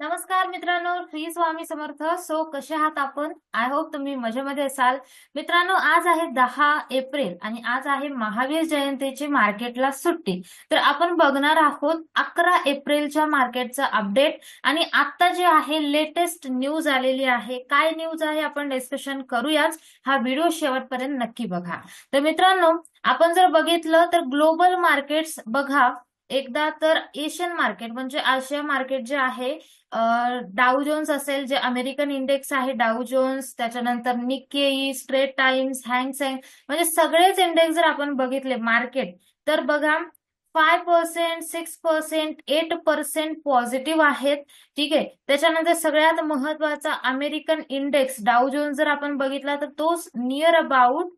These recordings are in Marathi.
नमस्कार मित्रांनो श्री स्वामी समर्थ. सो कसे आहात आपण? आय होप तुम्ही मजेमध्ये असाल. मित्रांनो आज आहे दहा एप्रिल आणि आज आहे महावीर जयंतीची मार्केटला सुट्टी. तर आपण बघणार आहोत अकरा एप्रिलच्या मार्केटचा अपडेट. आणि आता जे आहे लेटेस्ट न्यूज आलेली आहे. काय न्यूज आहे आपण डिस्कशन करूयाच. हा व्हिडिओ शेवटपर्यंत नक्की बघा. तर मित्रांनो आपण जर बघितलं तर ग्लोबल मार्केट्स बघा. एकदा तर एशियन मार्केट म्हणजे आशिया मार्केट जे आहे डाऊ जोन्स असेल जे अमेरिकन इंडेक्स आहे डाऊ जोन्स त्याच्यानंतर निकेई स्ट्रेट टाइम्स हँगसेंग म्हणजे सगळेच इंडेक्स जर आपण बघितले मार्केट तर बघा five percent six percent eight percent positive आहेत. ठीक आहे? त्याच्यानंतर सगळ्यात महत्त्वाचा अमेरिकन इंडेक्स डाऊ जोन्स जर आपण बघितला तर तोच near about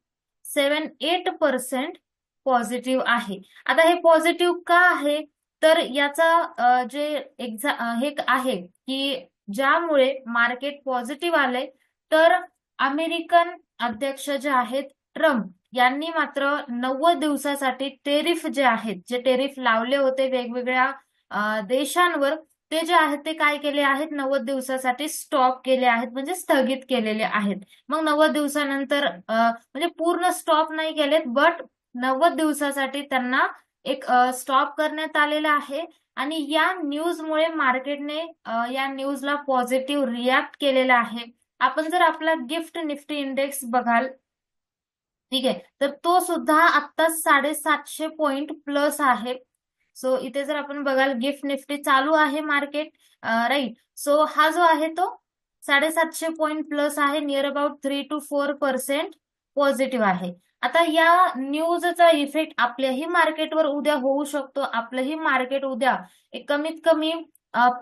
seven eight percent positive आहे. आता हे पॉझिटिव्ह का आहे? तर याचा जे एक्झा हे आहे की ज्यामुळे मार्केट पॉझिटिव्ह आले तर अमेरिकन अध्यक्ष जे आहेत ट्रम्प यांनी मात्र नव्वद दिवसासाठी टेरिफ जे आहेत जे टेरिफ लावले होते वेगवेगळ्या देशांवर ते जे आहेत ते काय केले आहेत? नव्वद दिवसासाठी स्टॉप केले आहेत म्हणजे स्थगित केलेले आहेत. मग नव्वद दिवसानंतर म्हणजे पूर्ण स्टॉप नाही केलेत बट नव्वद दिवसासाठी त्यांना एक स्टॉप करण्यात आलेला आहे. आणि या न्यूजमुळे मार्केटने या न्यूजला पॉझिटिव्ह रिॲक्ट केलेला आहे. आपण जर आपला गिफ्ट निफ्टी इंडेक्स बघाल ठीक आहे तर तो सुद्धा आता साडेसातशे पॉइंट प्लस आहे. सो इथे जर आपण बघाल गिफ्ट निफ्टी चालू आहे मार्केट राईट सो हा जो आहे तो साडेसातशे पॉइंट प्लस आहे near about three two four percent positive आहे. आता या न्यूजचा इफेक्ट आपल्याही मार्केटवर उद्या होऊ शकतो. आपलंही मार्केट उद्या कमीत कमी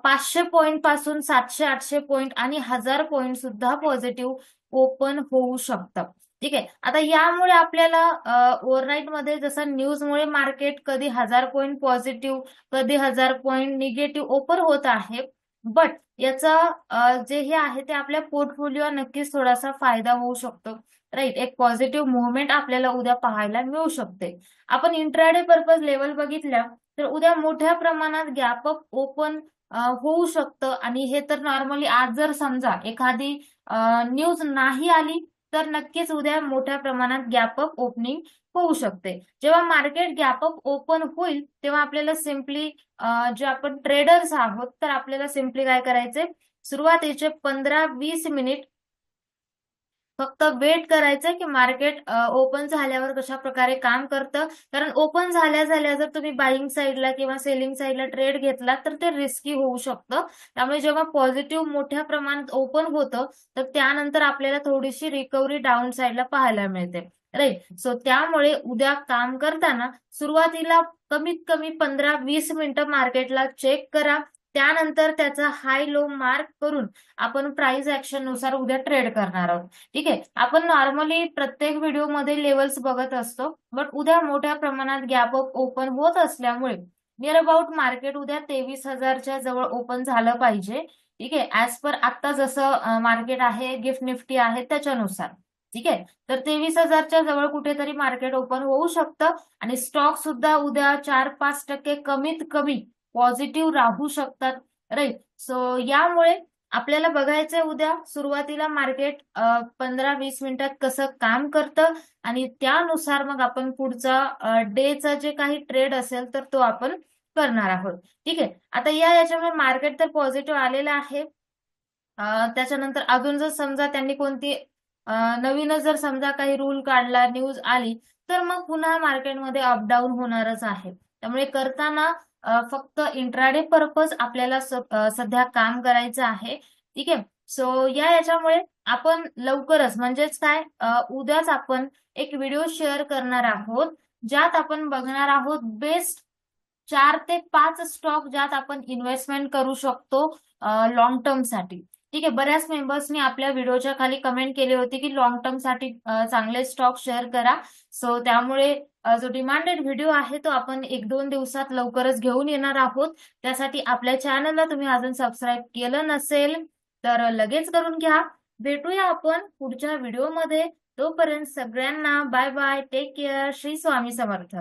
पाचशे पॉईंटपासून सातशे आठशे पॉईंट आणि हजार पॉईंट सुद्धा पॉझिटिव्ह ओपन होऊ शकतं. ठीक आहे? आता यामुळे आपल्याला ओव्हरनाईटमध्ये जसं न्यूजमुळे मार्केट कधी हजार पॉईंट पॉझिटिव्ह कधी हजार पॉईंट निगेटिव्ह ओपन होत आहे बट याचा जे हे आहे ते आपल्या पोर्टफोलिओ नक्कीच थोडासा फायदा होऊ शकतो. राईट एक पॉझिटिव्ह मुवमेंट आपल्याला उद्या पाहायला मिळू शकते. आपण इंट्राडे पर्पज लेवल बघितल्या तर उद्या मोठ्या प्रमाणात गॅप अप ओपन होऊ शकतं. आणि हे तर नॉर्मली आज जर समजा एखादी न्यूज नाही आली तर नक्कीच उद्या मोठ्या प्रमाणात गॅपअप ओपनिंग होऊ शकते. जेव्हा मार्केट गॅपअप ओपन होईल तेव्हा आपल्याला सिम्पली जे आपण ट्रेडर्स आहोत तर आपल्याला सिम्पली काय करायचे सुरुवातीचे पंधरा वीस मिनिट फक्त वेट करायचं की मार्केट ओपन झाल्यावर कशा प्रकारे काम करतं? कारण ओपन झाल्या झाल्या जर तुम्ही बाईंग साईडला किंवा सेलिंग साईडला ट्रेड घेतला तर ते रिस्की होऊ शकतं. त्यामुळे जेव्हा पॉझिटिव्ह मोठ्या प्रमाणात ओपन होतं तर त्यानंतर आपल्याला थोडीशी रिकव्हरी डाऊन साईडला पाहायला मिळते. राईट सो त्यामुळे उद्या काम करताना सुरुवातीला कमीत कमी पंधरा वीस मिनिटं मार्केटला चेक करा. त्यानंतर त्याचा हाय लो मार्क करून आपण प्राइस ऍक्शननुसार उद्या ट्रेड करणार आहोत. ठीक आहे? आपण नॉर्मली प्रत्येक व्हिडिओमध्ये लेवल्स बघत असतो बट उद्या मोठ्या प्रमाणात गॅप अप ओपन होत असल्यामुळे नियर अबाउट मार्केट उद्या तेवीस हजारच्या जवळ ओपन झालं पाहिजे. ठीक आहे? ऍज पर आता जसं मार्केट आहे गिफ्ट निफ्टी आहे त्याच्यानुसार. ठीक आहे? तर तेवीस हजारच्या जवळ कुठेतरी मार्केट ओपन होऊ शकतं आणि स्टॉक सुद्धा उद्या चार पाच टक्के कमीत कमी पॉझिटिव्ह राहू शकतात. राईट सो यामुळे आपल्याला बघायचंय उद्या सुरुवातीला मार्केट पंधरा वीस मिनिटात कसं काम करतं आणि त्यानुसार मग आपण पुढचा डेचा जे काही ट्रेड असेल तर तो आपण करणार आहोत. ठीक आहे? आता या याच्यामुळे मार्केट तर पॉझिटिव्ह आलेलं आहे. त्याच्यानंतर अजून जर समजा त्यांनी कोणती नवीनच जर समजा काही रूल काढला न्यूज आली तर मग पुन्हा मार्केटमध्ये अपडाऊन होणारच आहे. त्यामुळे करताना फक्त इंट्राडे पर्पज आपल्याला सध्या काम करायचं आहे. ठीक आहे? सो या याच्यामुळे आपण लवकरच म्हणजेच काय? उद्याच आपण एक व्हिडिओ शेअर करणार आहोत ज्यात आपण बघणार आहोत बेस्ट चार ते पाच स्टॉक ज्यात आपण इन्व्हेस्टमेंट करू शकतो लॉंग टर्मसाठी. ठीक आहे बऱ्याच मेंबर्सनी आपल्या व्हिडिओच्या खाली कमेंट केली होती की लॉंग टर्मसाठी चांगले स्टॉक शेअर करा. सो त्यामुळे जो डिमांडेड व्हिडिओ आहे तो आपण एक दोन दिवसात लवकरच घेऊन येणार आहोत. त्यासाठी आपल्या चॅनलला तुम्ही अजून सबस्क्राईब केलं नसेल तर लगेच करून घ्या. भेटूया आपण पुढच्या व्हिडिओमध्ये तोपर्यंत सगळ्यांना bye bye take care Shri Swami Samarth.